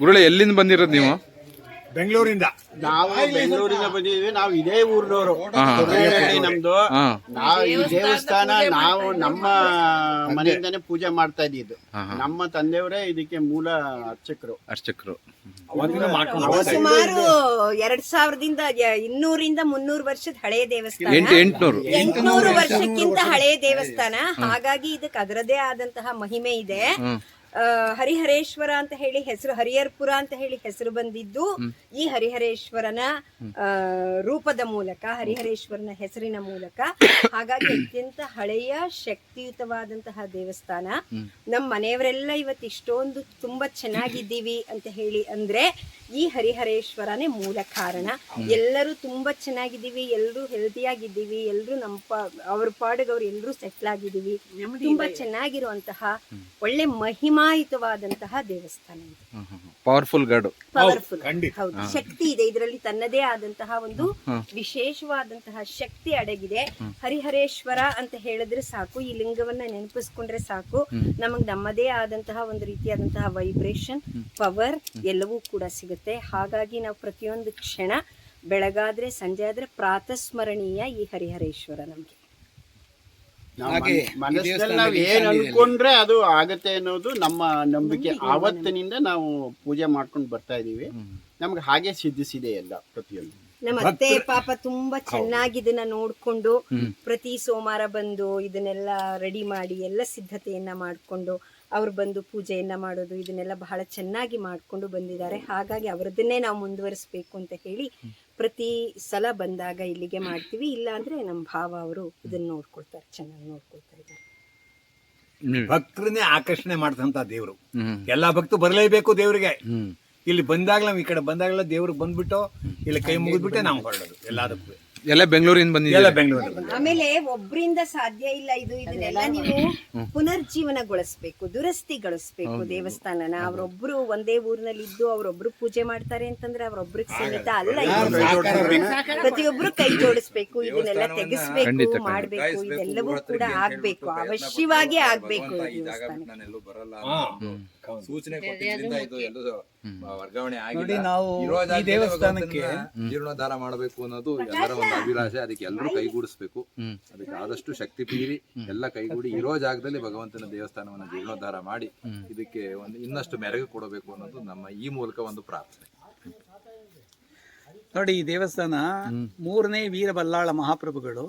ಗುರುಳೆ ಎಲ್ಲಿಂದ ಬಂದಿರೋದು ನೀವು? ಬೆಂಗಳೂರಿಂದ. ನಾವು ಬೆಂಗಳೂರಿಂದ ಬಂದಿದ್ವಿ ನಾವು ಇದೇ ಊರಿನವರು. ನಮ್ದು. ನಾವು ಈ ದೇವಸ್ಥಾನ ನಾವು ನಮ್ಮ ಮನೆಯಿಂದಾನೇ ಪೂಜೆ ಮಾಡ್ತಾ ಇದ್ದಿದ್ದು. ನಮ್ಮ ತಂದೆಯವರೇ ಇದಕ್ಕೆ ಮೂಲ ಅರ್ಚಕರು. ಅರ್ಚಕರು. ಸುಮಾರು ಎರಡ್ ಸಾವಿರದಿಂದ ಇನ್ನೂರಿಂದ ಮುನ್ನೂರು ವರ್ಷದ ಹಳೆಯ ದೇವಸ್ಥಾನ. ಎಂಟು ಎಂಟ್ನೂರು. ವರ್ಷಕ್ಕಿಂತ ಹಳೆಯ ದೇವಸ್ಥಾನ. ಹಾಗಾಗಿ ಇದಕ್ಕೆ ಅದರದೇ ಆದಂತಹ ಮಹಿಮೆ ಇದೆ. ಹರಿಹರೇಶ್ವರ ಅಂತ ಹೇಳಿ ಹೆಸರು ಹರಿಹರ್ಪುರ ಅಂತ ಹೇಳಿ ಹೆಸರು ಬಂದಿದ್ದು ಈ ಹರಿಹರೇಶ್ವರನ ರೂಪದ ಮೂಲಕ ಹರಿಹರೇಶ್ವರನ ಹೆಸರಿನ ಮೂಲಕ. ಹಾಗಾಗಿ ಅತ್ಯಂತ ಹಳೆಯ ಶಕ್ತಿಯುತವಾದಂತಹ ದೇವಸ್ಥಾನ. ನಮ್ಮ ಮನೆಯವರೆಲ್ಲ ಇವತ್ತು ಇಷ್ಟೊಂದು ತುಂಬಾ ಚೆನ್ನಾಗಿದ್ದೀವಿ ಅಂತ ಹೇಳಿ ಅಂದ್ರೆ ಈ ಹರಿಹರೇಶ್ವರನೇ ಮೂಲ ಕಾರಣ. ಎಲ್ಲರೂ ತುಂಬಾ ಚೆನ್ನಾಗಿದ್ದೀವಿ ಎಲ್ಲರೂ ಹೆಲ್ದಿಯಾಗಿದ್ದೀವಿ ಎಲ್ಲರೂ ನಮ್ಮ ಪಾ ಅವ್ರ ಪಾಡಿಗೆ ಅವ್ರು ಎಲ್ಲರೂ ಸೆಟ್ಲ್ ಆಗಿದ್ದೀವಿ. ತುಂಬಾ ಚೆನ್ನಾಗಿರುವಂತಹ ಒಳ್ಳೆ ಮಹಿಮಾಯುತವಾದಂತಹ ದೇವಸ್ಥಾನ ಇದು. Powerful god. ಪವರ್ಫುಲ್. ಹೌದು ಶಕ್ತಿ ಇದೆ. ಇದರಲ್ಲಿ ತನ್ನದೇ ಆದಂತಹ ಒಂದು ವಿಶೇಷವಾದಂತಹ ಶಕ್ತಿ ಅಡಗಿದೆ. ಹರಿಹರೇಶ್ವರ ಅಂತ ಹೇಳಿದ್ರೆ ಸಾಕು. ಈ ಲಿಂಗವನ್ನ ನೆನಪಿಸ್ಕೊಂಡ್ರೆ ಸಾಕು. ನಮಗ್ ನಮ್ಮದೇ ಆದಂತಹ ಒಂದು ರೀತಿಯಾದಂತಹ ವೈಬ್ರೇಷನ್ ಪವರ್ ಎಲ್ಲವೂ ಕೂಡ ಸಿಗುತ್ತೆ. ಹಾಗಾಗಿ ನಾವು ಪ್ರತಿಯೊಂದು ಕ್ಷಣ ಬೆಳಗಾದ್ರೆ ಸಂಜೆ ಆದ್ರೆ ಪ್ರಾತಸ್ಮರಣೀಯ ಈ ಹರಿಹರೇಶ್ವರ ನಮ್ಗೆ. ನಾವು ಮನ್- ನಾವು ಏನ್ ಅನ್ಕೊಂಡ್ರೆ ಅದು ಆಗತ್ತೆ ಅನ್ನೋದು ನಮ್ಮ ನಂಬಿಕೆ. ಆವತ್ತಿನಿಂದ ನಾವು ಪೂಜೆ ಮಾಡ್ಕೊಂಡು ಬರ್ತಾ ಇದೀವಿ ನಮ್ಗೆ ಹಾಗೆ ಸಿದ್ಧಿಸಿದೆ ಎಲ್ಲ ಪ್ರತಿಯೊಂದು. ನಮ್ಮ ಅತ್ತೆ ಪಾಪ ತುಂಬಾ ಚೆನ್ನಾಗಿ ಇದನ್ನ ನೋಡ್ಕೊಂಡು ಪ್ರತಿ ಸೋಮವಾರ ಬಂದು ಇದನ್ನೆಲ್ಲ ರೆಡಿ ಮಾಡಿ ಎಲ್ಲ ಸಿದ್ಧತೆಯನ್ನ ಮಾಡ್ಕೊಂಡು ಅವ್ರು ಬಂದು ಪೂಜೆಯನ್ನ ಮಾಡೋದು ಇದನ್ನೆಲ್ಲ ಬಹಳ ಚೆನ್ನಾಗಿ ಮಾಡ್ಕೊಂಡು ಬಂದಿದ್ದಾರೆ. ಹಾಗಾಗಿ ಅವರದನ್ನೇ ನಾವು ಮುಂದುವರಿಸಬೇಕು ಅಂತ ಹೇಳಿ ಪ್ರತಿ ಸಲ ಬಂದಾಗ ಇಲ್ಲಿಗೆ ಮಾಡ್ತೀವಿ. ಇಲ್ಲ ಅಂದ್ರೆ ನಮ್ಮ ಭಾವ ಅವರು ಇದನ್ನ ನೋಡ್ಕೊಳ್ತಾರೆ ಚೆನ್ನಾಗಿ ನೋಡ್ಕೊಳ್ತಾ ಇದ್ದಾರೆ. ಭಕ್ತರನ್ನೇ ಆಕರ್ಷಣೆ ಮಾಡ್ತಂತ ದೇವರು. ಎಲ್ಲಾ ಭಕ್ತರು ಬರಲೇಬೇಕು ದೇವರಿಗೆ. ಇಲ್ಲಿ ಬಂದಾಗ್ಲ ನಾವು ಈ ಕಡೆ ಬಂದಾಗಲ ದೇವ್ರಿಗೆ ಬಂದ್ಬಿಟ್ಟು ಇಲ್ಲಿ ಕೈ ಮುಗಿದ್ಬಿಟ್ಟೆ ನಾವು ಹೊರಡೋದು ಎಲ್ಲದಕ್ಕೂ. ಎಲ್ಲ ಬೆಂಗಳೂರಿಂದ ಎಲ್ಲ ಬಂದಿದ್ದೀರಾ ಆಮೇಲೆ ಒಬ್ರಿಂದ ಸಾಧ್ಯ ಇಲ್ಲ ಇದು ಇದನ್ನೆಲ್ಲ ನೀವು ಪುನರ್ಜೀವನಗೊಳಿಸ್ಬೇಕು ದುರಸ್ತಿಗೊಳಿಸ್ಬೇಕು ದೇವಸ್ಥಾನನ. ಅವರೊಬ್ರು ಒಂದೇ ಊರಿನಲ್ಲಿ ಇದ್ದು ಅವರೊಬ್ರು ಪೂಜೆ ಮಾಡ್ತಾರೆ ಅಂತಂದ್ರೆ ಅವರೊಬ್ರಿಗೆ ಸೀಮಿತ ಅಲ್ಲ ಇದು. ಪ್ರತಿಯೊಬ್ರು ಕೈ ಜೋಡಿಸ್ಬೇಕು ಇದನ್ನೆಲ್ಲ ತೆಗಿಸ್ಬೇಕು ಮಾಡ್ಬೇಕು ಇದೆಲ್ಲವೂ ಕೂಡ ಆಗ್ಬೇಕು ಅವಶ್ಯವಾಗಿ ಆಗ್ಬೇಕು ಈ ನಾನೆಲ್ಲೂ ಬರಲ್ಲ ಸೂಚನೆ ಕೊಟ್ಟಿದ್ರಿಂದ ಇದು ಎಲ್ಲೂ ವರ್ಗಾವಣೆ ಆಗಿದೆ ನಾವು ಈ ದೇವಸ್ಥಾನಕ್ಕೆ ಜೀರ್ಣೋದ್ಧಾರ ಮಾಡಬೇಕು ಅನ್ನೋದು ಎಲ್ಲರ ಒಂದು ಅಭಿಲಾಷೆ ಅದಕ್ಕೆ ಎಲ್ಲರೂ ಕೈಗೂಡಿಸ್ಬೇಕು ಅದಕ್ಕೆ ಆದಷ್ಟು ಶಕ್ತಿ ಪೀರಿ ಎಲ್ಲ ಕೈಗೂಡಿ ಇರೋ ಜಾಗದಲ್ಲಿ ಭಗವಂತನ ದೇವಸ್ಥಾನವನ್ನು ಜೀರ್ಣೋದ್ಧಾರ ಮಾಡಿ ಇದಕ್ಕೆ ಒಂದು ಇನ್ನಷ್ಟು ಮೆರಗು ಕೊಡಬೇಕು ಅನ್ನೋದು ನಮ್ಮ ಈ ಮೂಲಕ ಒಂದು ಪ್ರಾರ್ಥನೆ. ನೋಡಿ ಈ ದೇವಸ್ಥಾನ ಮೂರನೇ ವೀರಬಲ್ಲಾಳ ಮಹಾಪ್ರಭುಗಳು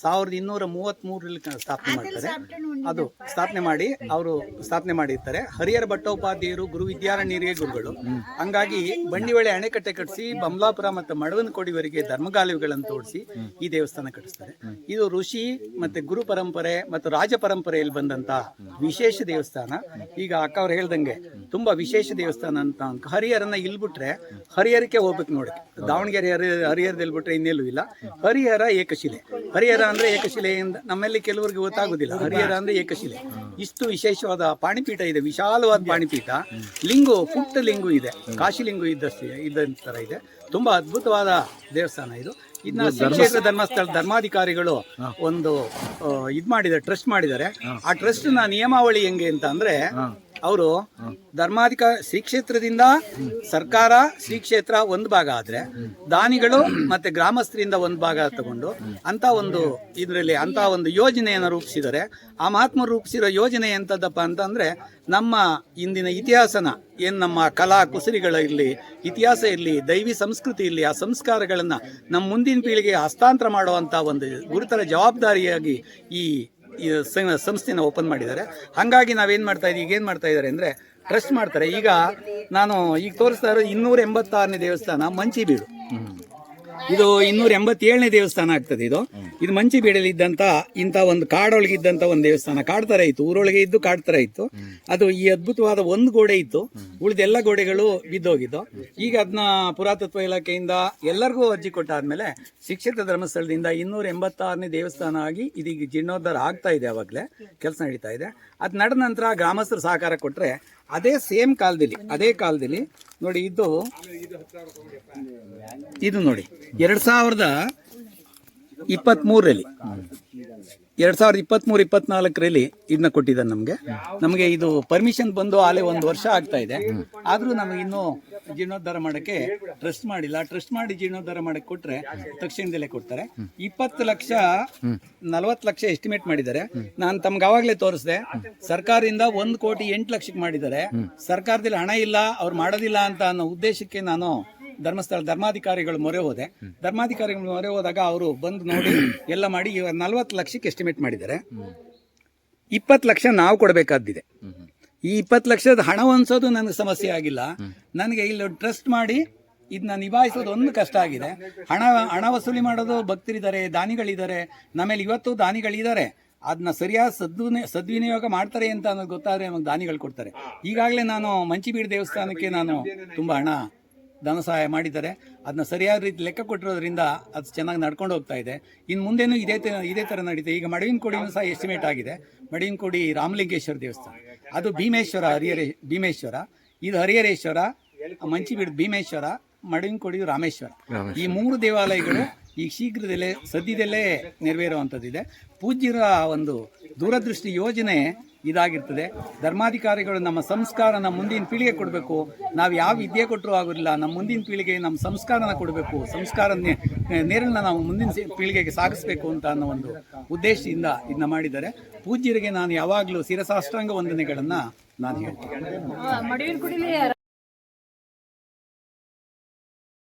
ಸಾವಿರದ ಇನ್ನೂರ ಮೂವತ್ತ್ ಮೂರರಲ್ಲಿ ಸ್ಥಾಪನೆ ಮಾಡ್ತಾರೆ. ಅದು ಸ್ಥಾಪನೆ ಮಾಡಿ ಅವರು ಸ್ಥಾಪನೆ ಮಾಡಿರ್ತಾರೆ. ಹರಿಹರ ಭಟ್ಟೋಪಾಧ್ಯಾಯರು ಗುರು ವಿದ್ಯಾರಣ್ಯರಿಗೆ ಗುರುಗಳು. ಹಂಗಾಗಿ ಬಂಡಿವಳೆ ಅಣೆಕಟ್ಟೆ ಕಟ್ಟಿಸಿ ಬಮ್ಲಾಪುರ ಮತ್ತು ಮಡವನಕೋಡಿವರೆಗೆ ಧರ್ಮಗಾಲಿಗಳನ್ನು ತೋರಿಸಿ ಈ ದೇವಸ್ಥಾನ ಕಟ್ಟಿಸ್ತಾರೆ. ಇದು ಋಷಿ ಮತ್ತೆ ಗುರು ಪರಂಪರೆ ಮತ್ತು ರಾಜ ಪರಂಪರೆಯಲ್ಲಿ ಬಂದಂತ ವಿಶೇಷ ದೇವಸ್ಥಾನ. ಈಗ ಅಕ್ಕ ಅವ್ರು ಹೇಳ್ದಂಗೆ ತುಂಬಾ ವಿಶೇಷ ದೇವಸ್ಥಾನ ಅಂತ ಹರಿಹರನ್ನ ಇಲ್ಬಿಟ್ರೆ ಇಲ್ಲಿ ಬಿಟ್ರೆ ಹರಿಹರಕ್ಕೆ ಹೋಗ್ಬೇಕು ನೋಡಿ ದಾವಣಗೆರೆ ಹರಿ ಹರಿಹರದಲ್ಲಿ ಬಿಟ್ಟರೆ ಇನ್ನೆಲ್ಲೂ ಇಲ್ಲ. ಹರಿಹರ ಏಕಶಿಲೆ. ಹರಿಹರ ಅಂದ್ರೆ ಏಕಶಿಲೆಯಿಂದ ನಮ್ಮಲ್ಲಿ ಕೆಲವರಿಗೆ ಗೊತ್ತಾಗುದಿಲ್ಲ. ಹರಿಹರ ಅಂದ್ರೆ ಏಕಶಿಲೆ. ಇಷ್ಟು ವಿಶೇಷವಾದ ಪಾಣಿಪೀಠ ಇದೆ ವಿಶಾಲವಾದ ಪಾಣಿಪೀಠ. ಲಿಂಗು ಪುಟ್ಟ ಲಿಂಗು ಇದೆ. ಕಾಶಿಲಿಂಗು ಇದ್ದಷ್ಟು ಇದ್ದಂತ ಥರ ಇದೆ. ತುಂಬಾ ಅದ್ಭುತವಾದ ದೇವಸ್ಥಾನ ಇದು. ಇದನ್ನ ಶ್ರೀಕ್ಷೇತ್ರ ಧರ್ಮಸ್ಥಳ ಧರ್ಮಾಧಿಕಾರಿಗಳು ಒಂದು ಇದು ಮಾಡಿದ್ದಾರೆ ಟ್ರಸ್ಟ್ ಮಾಡಿದ್ದಾರೆ. ಆ ಟ್ರಸ್ಟ್ನ ನಿಯಮಾವಳಿ ಹೆಂಗೆ ಅಂತ ಅಂದ್ರೆ ಅವರು ಧರ್ಮಾಧಿಕ ಶ್ರೀ ಕ್ಷೇತ್ರದಿಂದ ಸರ್ಕಾರ ಶ್ರೀ ಕ್ಷೇತ್ರ ಒಂದು ಭಾಗ ಆದ್ರೆ ದಾನಿಗಳು ಮತ್ತೆ ಗ್ರಾಮಸ್ಥರಿಂದ ಒಂದು ಭಾಗ ತಗೊಂಡು ಅಂತ ಒಂದು ಇದರಲ್ಲಿ ಅಂತ ಒಂದು ಯೋಜನೆಯನ್ನು ರೂಪಿಸಿದರೆ ಆ ಮಹಾತ್ಮ ರೂಪಿಸಿರೋ ಯೋಜನೆ ಎಂತದಪ್ಪ ಅಂತಂದ್ರೆ ನಮ್ಮ ಇಂದಿನ ಇತಿಹಾಸನ ಏನು ನಮ್ಮ ಕಲಾ ಕುಸರಿಗಳ ಇರಲಿ ಇತಿಹಾಸ ಇರಲಿ ದೈವಿ ಸಂಸ್ಕೃತಿ ಇರಲಿ ಆ ಸಂಸ್ಕಾರಗಳನ್ನು ನಮ್ಮ ಮುಂದಿನ ಪೀಳಿಗೆಗೆ ಹಸ್ತಾಂತರ ಮಾಡುವಂಥ ಒಂದು ಗುರುತರ ಜವಾಬ್ದಾರಿಯಾಗಿ ಈ ಸಂಸ್ಥೆನ ಓಪನ್ ಮಾಡಿದ್ದಾರೆ. ಹಾಗಾಗಿ ನಾವೇನು ಮಾಡ್ತಾ ಇದ್ದೀವಿ ಈಗ ಏನ್ ಮಾಡ್ತಾ ಇದ್ದಾರೆ ಅಂದರೆ ಟ್ರಸ್ಟ್ ಮಾಡ್ತಾರೆ. ಈಗ ನಾನು ಈಗ ತೋರಿಸ್ತಾ ಇರೋ ಇನ್ನೂರ ಎಂಬತ್ತಾರನೇ ದೇವಸ್ಥಾನ ಮಂಚಿಬೀಡು. ಇದು ಇನ್ನೂರ ಎಂಬತ್ತೇಳನೇ ದೇವಸ್ಥಾನ ಆಗ್ತದೆ ಇದು. ಇದು ಮಂಚಿಬೀಡಲ್ಲಿ ಇದ್ದಂತ ಇಂಥ ಒಂದು ಕಾಡೊಳಗೆ ಇದ್ದಂತ ಒಂದು ದೇವಸ್ಥಾನ. ಕಾಡ್ ತರ ಇತ್ತು, ಊರೊಳಗೆ ಇದ್ದು ಕಾಡ್ ತರ ಇತ್ತು. ಅದು ಈ ಅದ್ಭುತವಾದ ಒಂದು ಗೋಡೆ ಇತ್ತು. ಉಳಿದ ಎಲ್ಲ ಗೋಡೆಗಳು ಬಿದ್ದೋಗಿದ್ದು. ಈಗ ಅದನ್ನ ಪುರಾತತ್ವ ಇಲಾಖೆಯಿಂದ ಎಲ್ಲರಿಗೂ ಅರ್ಜಿ ಕೊಟ್ಟಾದ್ಮೇಲೆ ಶಿಕ್ಷಿತ ಧರ್ಮಸ್ಥಳದಿಂದ ಇನ್ನೂರ ಎಂಬತ್ತಾರನೇ ದೇವಸ್ಥಾನ ಆಗಿ ಇದೀಗ ಜೀರ್ಣೋದ್ಧಾರ ಆಗ್ತಾ ಇದೆ ಅವಾಗಲೇ. ಕೆಲಸ ನಡೀತಾ ಇದೆ. ಅದ್ ನಡೆದ ನಂತರ ಗ್ರಾಮಸ್ಥರು ಸಹಕಾರ ಕೊಟ್ರೆ ಅದೇ ಸೇಮ್ ಕಾಲದಲ್ಲಿ ಅದೇ ಕಾಲದಲ್ಲಿ ನೋಡಿ ಇದು ಇದು ನೋಡಿ ಎರಡು ಸಾವಿರದ ಇಪ್ಪತ್ತ್ ಮೂರರಲ್ಲಿ ಎರಡ್ ಸಾವಿರದ ಇಪ್ಪತ್ಮೂರು, ಇಪ್ಪತ್ನಾಲ್ಕರಲ್ಲಿ ಇದನ್ನ ಕೊಟ್ಟಿದ್ದಾರೆ ನಮಗೆ. ನಮಗೆ ಇದು ಪರ್ಮಿಷನ್ ಬಂದು ಆಲೆ ಒಂದು ವರ್ಷ ಆಗ್ತಾ ಇದೆ. ಆದ್ರೂ ನಮಗೆ ಇನ್ನೂ ಜೀರ್ಣೋದ್ಧಾರ ಮಾಡಕ್ಕೆ ಟ್ರಸ್ಟ್ ಮಾಡಿಲ್ಲ. ಟ್ರಸ್ಟ್ ಮಾಡಿ ಜೀರ್ಣೋದ್ಧಾರ ಮಾಡಕ್ಕೆ ಕೊಟ್ರೆ ತಕ್ಷಣದಲ್ಲೇ ಕೊಡ್ತಾರೆ. ಇಪ್ಪತ್ತು ಲಕ್ಷ ನಲವತ್ತು ಲಕ್ಷ ಎಸ್ಟಿಮೇಟ್ ಮಾಡಿದ್ದಾರೆ. ನಾನು ತಮ್ಗೆ ಅವಾಗಲೇ ತೋರಿಸಿದೆ. ಸರ್ಕಾರದಿಂದ ಒಂದು ಕೋಟಿ ಎಂಟು ಲಕ್ಷಕ್ಕೆ ಮಾಡಿದ್ದಾರೆ. ಸರ್ಕಾರದಲ್ಲಿ ಹಣ ಇಲ್ಲ, ಅವ್ರು ಮಾಡೋದಿಲ್ಲ ಅಂತ ಅನ್ನೋ ಉದ್ದೇಶಕ್ಕೆ ನಾನು ಧರ್ಮಸ್ಥಳ ಧರ್ಮಾಧಿಕಾರಿಗಳು ಮೊರೆ ಹೋದೆ. ಧರ್ಮಾಧಿಕಾರಿಗಳು ಮೊರೆ ಹೋದಾಗ ಅವರು ಬಂದು ನೋಡಿ ಎಲ್ಲ ಮಾಡಿ ಇವಾಗ ನಲ್ವತ್ತು ಲಕ್ಷಕ್ಕೆ ಎಸ್ಟಿಮೇಟ್ ಮಾಡಿದ್ದಾರೆ. ಇಪ್ಪತ್ತು ಲಕ್ಷ ನಾವು ಕೊಡಬೇಕಾದ್ದಿದೆ. ಈ ಇಪ್ಪತ್ತು ಲಕ್ಷದ ಹಣ ಹೊಂದಿಸೋದು ನನಗೆ ಸಮಸ್ಯೆ ಆಗಿಲ್ಲ. ನನಗೆ ಇಲ್ಲಿ ಟ್ರಸ್ಟ್ ಮಾಡಿ ಇದನ್ನ ನಿಭಾಯಿಸೋದು ಒಂದು ಕಷ್ಟ ಆಗಿದೆ. ಹಣ ಹಣ ವಸೂಲಿ ಮಾಡೋದು ಭಕ್ತರಿದ್ದಾರೆ ದಾನಿಗಳಿದ್ದಾರೆ. ನಮ್ಮಲ್ಲಿ ಇವತ್ತು ದಾನಿಗಳಿದ್ದಾರೆ. ಅದನ್ನ ಸರಿಯಾದ ಸದ್ವಿನಿ ಸದ್ವಿನಿಯೋಗ ಮಾಡ್ತಾರೆ ಅಂತ ಅನ್ನೋದು ಗೊತ್ತಾದ್ರೆ ನಮಗೆ ದಾನಿಗಳು ಕೊಡ್ತಾರೆ. ಈಗಾಗಲೇ ನಾನು ಮಂಚಿಬೀಡು ದೇವಸ್ಥಾನಕ್ಕೆ ನಾನು ತುಂಬ ಹಣ ಧನ ಸಹಾಯ ಮಾಡಿದ್ದಾರೆ. ಅದನ್ನ ಸರಿಯಾದ ರೀತಿ ಲೆಕ್ಕ ಕೊಟ್ಟಿರೋದ್ರಿಂದ ಅದು ಚೆನ್ನಾಗಿ ನಡ್ಕೊಂಡು ಹೋಗ್ತಾ ಇದೆ. ಇನ್ನು ಮುಂದೇನು ಇದೇ ಇದೇ ಥರ ನಡೀತೆ ಈಗ ಮಡವಿನಕೋಡಿನೂ ಸಹ ಎಸ್ಟಿಮೇಟ್ ಆಗಿದೆ. ಮಡವಿನಕೋಡಿ ರಾಮಲಿಂಗೇಶ್ವರ ದೇವಸ್ಥಾನ. ಅದು ಭೀಮೇಶ್ವರ ಹರಿಹರೇ ಭೀಮೇಶ್ವರ. ಇದು ಹರಿಹರೇಶ್ವರ ಮಂಚಿಬೀಡು ಭೀಮೇಶ್ವರ ಮಡವಿನಕೋಡಿ ರಾಮೇಶ್ವರ. ಈ ಮೂರು ದೇವಾಲಯಗಳು ಈಗ ಶೀಘ್ರದಲ್ಲೇ ಸದ್ಯದಲ್ಲೇ ನೆರವೇರುವಂಥದ್ದಿದೆ. ಪೂಜ್ಯರ ಒಂದು ದೂರದೃಷ್ಟಿ ಯೋಜನೆ ಇದಾಗಿರ್ತದೆ. ಧರ್ಮಾಧಿಕಾರಿಗಳು ನಮ್ಮ ಸಂಸ್ಕಾರನ ಮುಂದಿನ ಪೀಳಿಗೆ ಕೊಡಬೇಕು. ನಾವು ಯಾವ ವಿದ್ಯೆ ಕೊಟ್ಟರು ಆಗೋದಿಲ್ಲ. ನಮ್ಮ ಮುಂದಿನ ಪೀಳಿಗೆ ನಮ್ಮ ಸಂಸ್ಕಾರನ ಕೊಡಬೇಕು. ಸಂಸ್ಕಾರ ನೇರಳನ್ನ ನಾವು ಮುಂದಿನ ಪೀಳಿಗೆಗೆ ಸಾಗಿಸ್ಬೇಕು ಅಂತ ಅನ್ನೋ ಒಂದು ಉದ್ದೇಶದಿಂದ ಇದನ್ನ ಮಾಡಿದ್ದಾರೆ. ಪೂಜ್ಯರಿಗೆ ನಾನು ಯಾವಾಗಲೂ ಶಿರಸಾಷ್ಟಾಂಗ ವಂದನೆಗಳನ್ನು ನಾನು ಹೇಳ್ತೀನಿ.